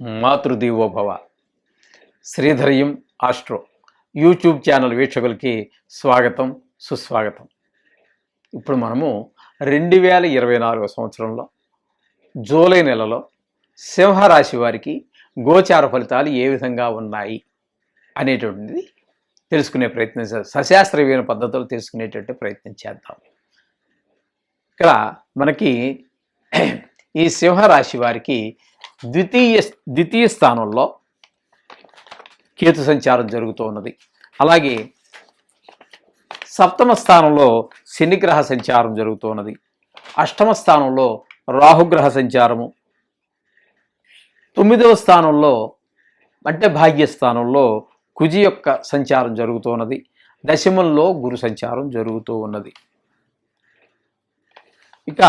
మాతృదీవోభవ. శ్రీధర్యం astro YouTube channel వీక్షకులకి స్వాగతం సుస్వాగతం. ఇప్పుడు మనము రెండు వేల ఇరవై నాలుగో సంవత్సరంలో జూలై నెలలో సింహరాశి వారికి గోచార ఫలితాలు ఏ విధంగా ఉన్నాయి అనేటువంటిది తెలుసుకునే ప్రయత్నం చేద్దాం. సశాస్త్రీయమైన పద్ధతులు తెలుసుకునేటువంటి ప్రయత్నం చేద్దాం. ఇక్కడ మనకి ఈ సింహరాశి వారికి ద్వితీయ ద్వితీయ స్థానంలో కేతు సంచారం జరుగుతూ ఉన్నది అలాగే సప్తమ స్థానంలో శనిగ్రహ సంచారం జరుగుతూ ఉన్నది అష్టమ స్థానంలో రాహుగ్రహ సంచారము. తొమ్మిదవ స్థానంలో అంటే భాగ్యస్థానంలో కుజి యొక్క సంచారం జరుగుతూ ఉన్నది దశమంలో గురు సంచారం జరుగుతూ ఉన్నది ఇక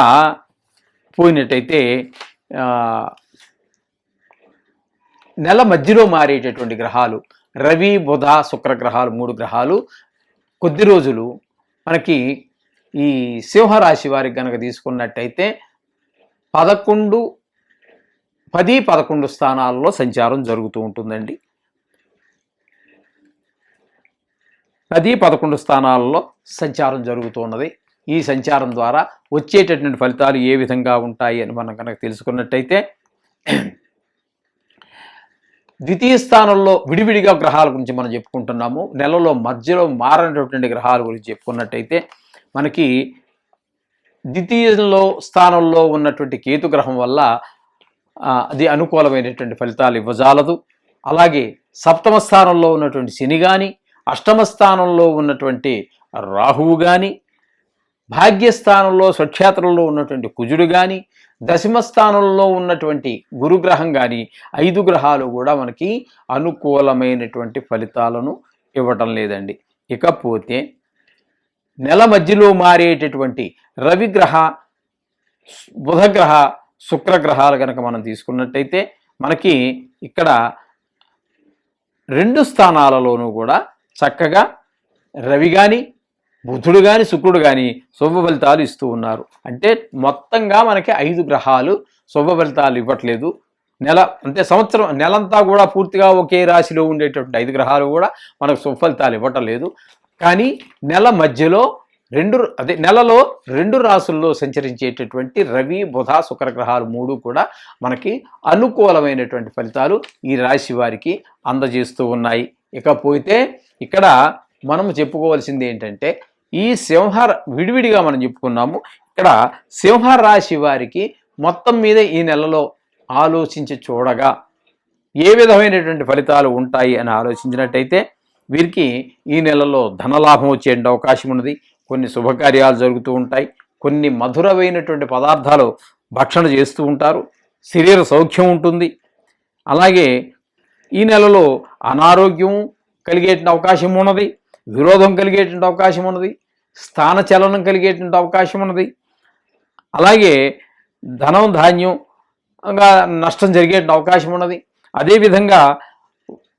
పోయినట్టయితే నెల మధ్యలో మారేటటువంటి గ్రహాలు రవి బుధ శుక్ర గ్రహాలు మూడు గ్రహాలు. కొద్ది రోజులు మనకి ఈ సింహరాశి వారికి కనుక తీసుకున్నట్టయితే పదకొండు పది పదకొండు స్థానాల్లో సంచారం జరుగుతూ ఉంటుందండి. పది పదకొండు స్థానాల్లో సంచారం జరుగుతూ ఉన్నది. ఈ సంచారం ద్వారా వచ్చేటటువంటి ఫలితాలు ఏ విధంగా ఉంటాయి అని మనం కనుక తెలుసుకున్నట్టయితే ద్వితీయ స్థానంలో విడివిడిగా గ్రహాల గురించి మనం చెప్పుకుంటున్నాము. నెలలో మధ్యలో మారినటువంటి గ్రహాల గురించి చెప్పుకున్నట్టయితే మనకి ద్వితీయంలో స్థానంలో ఉన్నటువంటి కేతు గ్రహం వల్ల అది అనుకూలమైనటువంటి ఫలితాలు ఇవ్వజాలదు. అలాగే సప్తమ స్థానంలో ఉన్నటువంటి శని కానీ అష్టమ స్థానంలో ఉన్నటువంటి రాహువు కానీ భాగ్యస్థానంలో స్వక్షేత్రంలో ఉన్నటువంటి కుజుడు కానీ దశమ స్థానంలో ఉన్నటువంటి గురుగ్రహం కానీ ఐదు గ్రహాలు కూడా మనకి అనుకూలమైనటువంటి ఫలితాలను ఇవ్వటం లేదండి. ఇకపోతే నెల మధ్యలో మారేటటువంటి రవిగ్రహ బుధగ్రహ శుక్రగ్రహాలు కనుక మనం తీసుకున్నట్టయితే మనకి ఇక్కడ రెండు స్థానాలలోనూ కూడా చక్కగా రవి కానీ బుధుడు కానీ శుక్రుడు కానీ శుభ ఫలితాలు ఇస్తూ ఉన్నారు. అంటే మొత్తంగా మనకి ఐదు గ్రహాలు శుభ ఫలితాలు ఇవ్వట్లేదు. నెల అంటే సంవత్సరం నెలంతా కూడా పూర్తిగా ఒకే రాశిలో ఉండేటటువంటి ఐదు గ్రహాలు కూడా మనకు సుఫలితాలు ఫలితాలు ఇవ్వటం లేదు కానీ నెల మధ్యలో రెండు అదే నెలలో రెండు రాసుల్లో సంచరించేటటువంటి రవి బుధ శుక్ర గ్రహాలు మూడు కూడా మనకి అనుకూలమైనటువంటి ఫలితాలు ఈ రాశి వారికి అందజేస్తూ ఉన్నాయి. ఇకపోతే ఇక్కడ మనం చెప్పుకోవాల్సింది ఏంటంటే ఈ సింహ విడివిడిగా మనం చెప్పుకున్నాము. ఇక్కడ సింహ రాశి వారికి మొత్తం మీద ఈ నెలలో ఆలోచించి చూడగా ఏ విధమైనటువంటి ఫలితాలు ఉంటాయి అని ఆలోచించినట్టయితే వీరికి ఈ నెలలో ధనలాభం వచ్చే అవకాశం ఉన్నది. కొన్ని శుభకార్యాలు జరుగుతూ ఉంటాయి. కొన్ని మధురమైనటువంటి పదార్థాలు భక్షణ చేస్తూ ఉంటారు. శరీర సౌఖ్యం ఉంటుంది. అలాగే ఈ నెలలో అనారోగ్యం కలిగేట అవకాశం ఉన్నది. విరోధం కలిగేటువంటి అవకాశం ఉన్నది. స్థానచలనం కలిగేటువంటి అవకాశం ఉన్నది. అలాగే ధనం ధాన్యం నష్టం జరిగేటువంటి అవకాశం ఉన్నది. అదేవిధంగా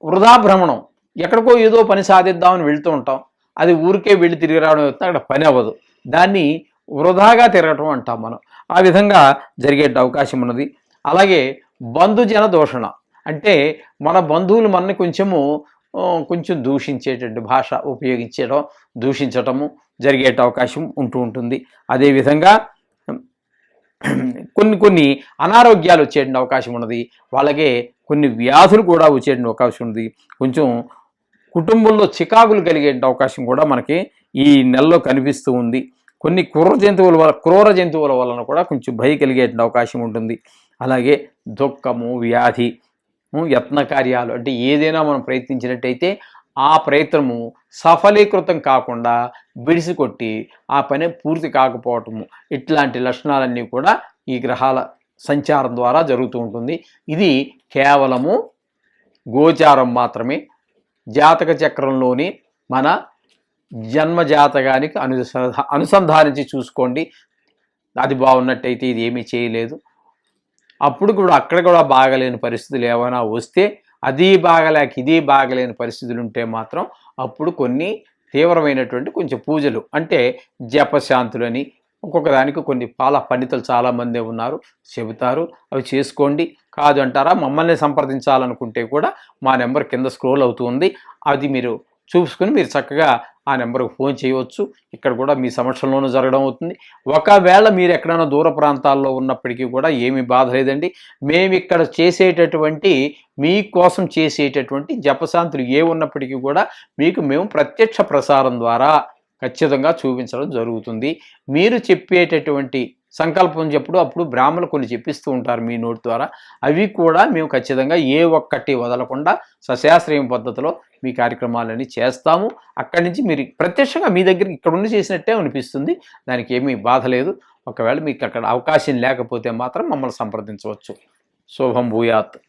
వృధా భ్రమణం ఎక్కడికో ఏదో పని సాధిద్దామని వెళ్తూ ఉంటాం. అది ఊరికే వెళ్ళి తిరిగి రావడం అవుతుంది అక్కడ పని అవ్వదు. దాన్ని వృధాగా తిరగటం అంటాం మనం. ఆ విధంగా జరిగే అవకాశం ఉన్నది. అలాగే బంధుజన దూషణ అంటే మన బంధువులు మనని కొంచెము కొంచెం దూషించేటువంటి భాష ఉపయోగించడం దూషించటము జరిగే అవకాశం ఉంటూ ఉంటుంది. అదేవిధంగా కొన్ని కొన్ని అనారోగ్యాలు వచ్చేటువంటి అవకాశం ఉన్నది. వాళ్ళకే కొన్ని వ్యాధులు కూడా వచ్చేటువంటి అవకాశం ఉంది కొంచెం కుటుంబంలో చికాకులు కలిగే అవకాశం కూడా మనకి ఈ నెలలో కనిపిస్తూ ఉంది. కొన్ని క్రూర జంతువుల వల్ల క్రూర జంతువుల వలన కూడా కొంచెం భయ కలిగే అవకాశం ఉంటుంది. అలాగే దుఃఖము వ్యాధి యత్న కార్యాలు అంటే ఏదైనా మనం ప్రయత్నించినట్టయితే ఆ ప్రయత్నము సఫలీకృతం కాకుండా బిడిసి కొట్టి ఆ పని పూర్తి కాకపోవటము. ఇట్లాంటి లక్షణాలన్నీ కూడా ఈ గ్రహాల సంచారం ద్వారా జరుగుతూ ఉంటుంది. ఇది కేవలము గోచారం మాత్రమే. జాతక చక్రంలోని మన జన్మ జాతకానికి అనుసంధానించి చూసుకోండి. అది బాగున్నట్టయితే ఇది ఏమీ చేయలేదు. అప్పుడు కూడా అక్కడ కూడా బాగలేని పరిస్థితులు ఏమైనా వస్తే అది బాగలేక ఇది బాగలేని పరిస్థితులు ఉంటే మాత్రం అప్పుడు కొన్ని తీవ్రమైనటువంటి కొంచెం పూజలు అంటే జపశాంతులని ఒక్కొక్క దానికి కొన్ని పాల పండితులు చాలామంది ఉన్నారు చెబుతారు అవి చేసుకోండి. కాదు అంటారా మమ్మల్ని సంప్రదించాలనుకుంటే కూడా మా నెంబర్ కింద స్క్రోల్ అవుతుంది అది మీరు చూసుకుని మీరు చక్కగా ఆ నెంబర్కి ఫోన్ చేయవచ్చు. ఇక్కడ కూడా మీ సమక్షంలోనూ జరగడం అవుతుంది. ఒకవేళ మీరు ఎక్కడైనా దూర ప్రాంతాల్లో ఉన్నప్పటికీ కూడా ఏమీ బాధ లేదండి. మేము ఇక్కడ చేసేటటువంటి మీకోసం చేసేటటువంటి జపశాంతులు ఏ ఉన్నప్పటికీ కూడా మీకు మేము ప్రత్యక్ష ప్రసారం ద్వారా ఖచ్చితంగా చూపించడం జరుగుతుంది. మీరు చెప్పేటటువంటి సంకల్పం చెప్పుడు అప్పుడు బ్రాహ్మణులు కొన్ని చెప్పిస్తూ ఉంటారు మీ నోటి ద్వారా. అవి కూడా మేము ఖచ్చితంగా ఏ ఒక్కటి వదలకుండా సశాస్త్రీయం పద్ధతిలో మీ కార్యక్రమాలన్నీ చేస్తాము. అక్కడి నుంచి మీరు ప్రత్యక్షంగా మీ దగ్గర ఇక్కడ ఉండి చేసినట్టే అనిపిస్తుంది. దానికి ఏమీ బాధ లేదు. ఒకవేళ మీకు అక్కడ అవకాశం లేకపోతే మాత్రం మమ్మల్ని సంప్రదించవచ్చు. శుభం భూయాత్.